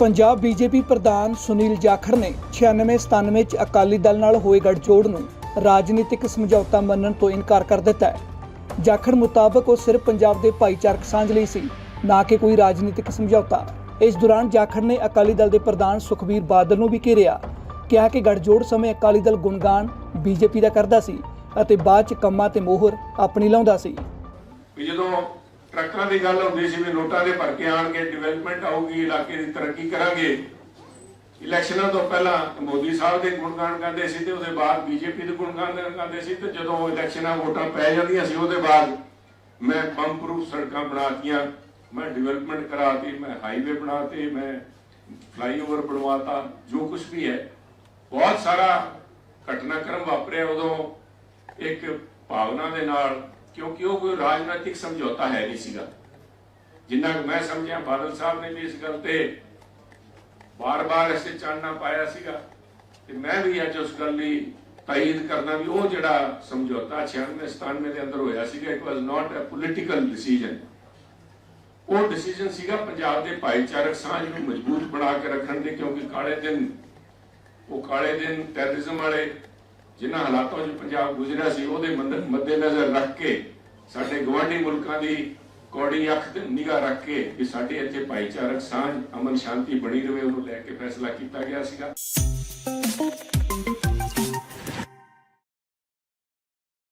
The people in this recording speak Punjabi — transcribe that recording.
ਪੰਜਾਬ ਬੀਜੇਪੀ ਪ੍ਰਧਾਨ ਸੁਨੀਲ ਜਾਖੜ ਨੇ 96-97 ਚ ਅਕਾਲੀ ਦਲ ਨਾਲ ਹੋਏ ਗੱਠਜੋੜ ਨੂੰ ਰਾਜਨੀਤਿਕ ਸਮਝੌਤਾ ਮੰਨਣ ਤੋਂ ਇਨਕਾਰ ਕਰ ਦਿੱਤਾ ਹੈ। ਜਾਖੜ ਮੁਤਾਬਕ ਉਹ ਸਿਰਫ ਪੰਜਾਬ ਦੇ ਭਾਈਚਾਰਕ ਸਾਂਝ ਲਈ ਸੀ, ਨਾ ਕਿ ਕੋਈ ਰਾਜਨੀਤਿਕ ਸਮਝੌਤਾ। ਇਸ ਦੌਰਾਨ ਜਾਖੜ ਨੇ ਅਕਾਲੀ ਦਲ ਦੇ ਪ੍ਰਧਾਨ ਸੁਖਬੀਰ ਬਾਦਲ ਨੂੰ ਵੀ ਘੇਰਿਆ। ਕਿਹਾ ਕਿ ਗੱਠਜੋੜ ਸਮੇਂ ਅਕਾਲੀ ਦਲ ਗੁਣਗਾਨ ਬੀਜੇਪੀ ਦਾ ਕਰਦਾ ਸੀ ਅਤੇ ਬਾਅਦ ਚ ਕੰਮਾਂ ਤੇ ਮੋਹਰ ਆਪਣੀ ਲਾਉਂਦਾ ਸੀ। ਜਦੋਂ ਟਰੱਕਾਂ ਦੀ ਗੱਲ ਹੁੰਦੀ ਸੀ ਵੀ ਨੋਟਾਂ ਦੇ ਭਰ ਕੇ ਆਣਗੇ ਡਿਵੈਲਪਮੈਂਟ ਆਊਗੀ, ਇਲਾਕੇ ਦੀ ਤਰੱਕੀ ਕਰਾਂਗੇ। ਇਲੈਕਸ਼ਨਾਂ ਤੋਂ ਪਹਿਲਾਂ ਮੋਦੀ ਸਾਹਿਬ ਦੇ ਗੁਣਗਾਨ ਕਰਦੇ ਸੀ ਤੇ ਉਹਦੇ ਬਾਅਦ ਬੀਜੇਪੀ ਦੇ ਗੁਣਗਾਨ ਕਰਦੇ ਸੀ ਤੇ ਜਦੋਂ ਇਲੈਕਸ਼ਨਾਂ ਵੋਟਾਂ ਪੈ ਜਾਂਦੀਆਂ ਸੀ, ਉਹਦੇ ਬਾਅਦ ਮੈਂ ਬੰਪ ਪ੍ਰੂਫ ਸੜਕਾਂ ਬਣਾਤੀਆਂ, ਮੈਂ ਡਿਵੈਲਪਮੈਂਟ ਕਰਾਤੀ, ਮੈਂ ਹਾਈਵੇ ਬਣਾਤੇ, ਮੈਂ ਫਲਾਈਓਵਰ ਬਣਵਾਤਾ, ਜੋ ਕੁਝ ਵੀ ਹੈ। ਬਹੁਤ ਸਾਰਾ ਘਟਨਾਕ੍ਰਮ ਵਾਪਰਿਆ ਉਦੋਂ। ਇੱਕ ਭਾਵਨਾ ਦੇ ਨਾਲ ਕਿਉਂਕਿ ਉਹ ਕੋਈ ਰਾਜਨੀਤਿਕ ਸਮਝੌਤਾ ਹੈ ਨਹੀਂ ਸੀਗਾ। ਜਿੰਨਾ ਕਿ ਮੈਂ ਸਮਝਿਆ, ਬਾਦਲ ਸਾਹਿਬ ਨੇ ਵੀ ਇਸ ਗੱਲ ਤੇ ਬਾਰ-ਬਾਰ ਇਸੇ ਚਾਨਣਾ ਪਾਇਆ ਸੀਗਾ। ਤੇ ਮੈਂ ਵੀ ਅੱਜ ਉਸ ਗੱਲ ਲਈ ਤਾਇਦ ਕਰਨਾ ਵੀ ਉਹ ਜਿਹੜਾ ਸਮਝੌਤਾ 96 97 ਦੇ ਅੰਦਰ ਹੋਇਆ ਸੀਗਾ it was not a political decision ਉਹ ਡਿਸੀਜਨ ਸੀਗਾ ਪੰਜਾਬ ਦੇ ਭਾਈਚਾਰਕ ਸਾਂਝ ਨੂੰ ਮਜ਼ਬੂਤ ਬਣਾ ਕੇ ਰੱਖਣ ਦੇ, ਕਿਉਂਕਿ ਕਾਲੇ ਦਿਨ, ਉਹ ਕਾਲੇ ਦਿਨ ਟੈਰਰਿਜ਼ਮ ਵਾਲੇ ਜਿਨ੍ਹਾਂ ਹਾਲਾਤਾਂ 'ਚ ਪੰਜਾਬ ਗੁਜ਼ਰਿਆ ਸੀ, ਉਹਦੇ ਮੰਦ- ਮੱਦੇਨਜ਼ਰ ਰੱਖ ਕੇ ਸਾਡੇ ਗਵਾਂਢੀ ਮੁਲਕਾਂ ਦੀ ਕੌੜੀ ਅੱਖ ਤੇ ਨਿਗਾਹ ਰੱਖ ਕੇ ਵੀ ਸਾਡੇ ਇੱਥੇ ਭਾਈਚਾਰਕ ਸਾਂਝ, ਅਮਨ ਸ਼ਾਂਤੀ ਬਣੀ ਰਹੇ ਉਹਨੂੰ ਲੈ ਕੇ ਫੈਸਲਾ ਕੀਤਾ ਗਿਆ ਸੀਗਾ।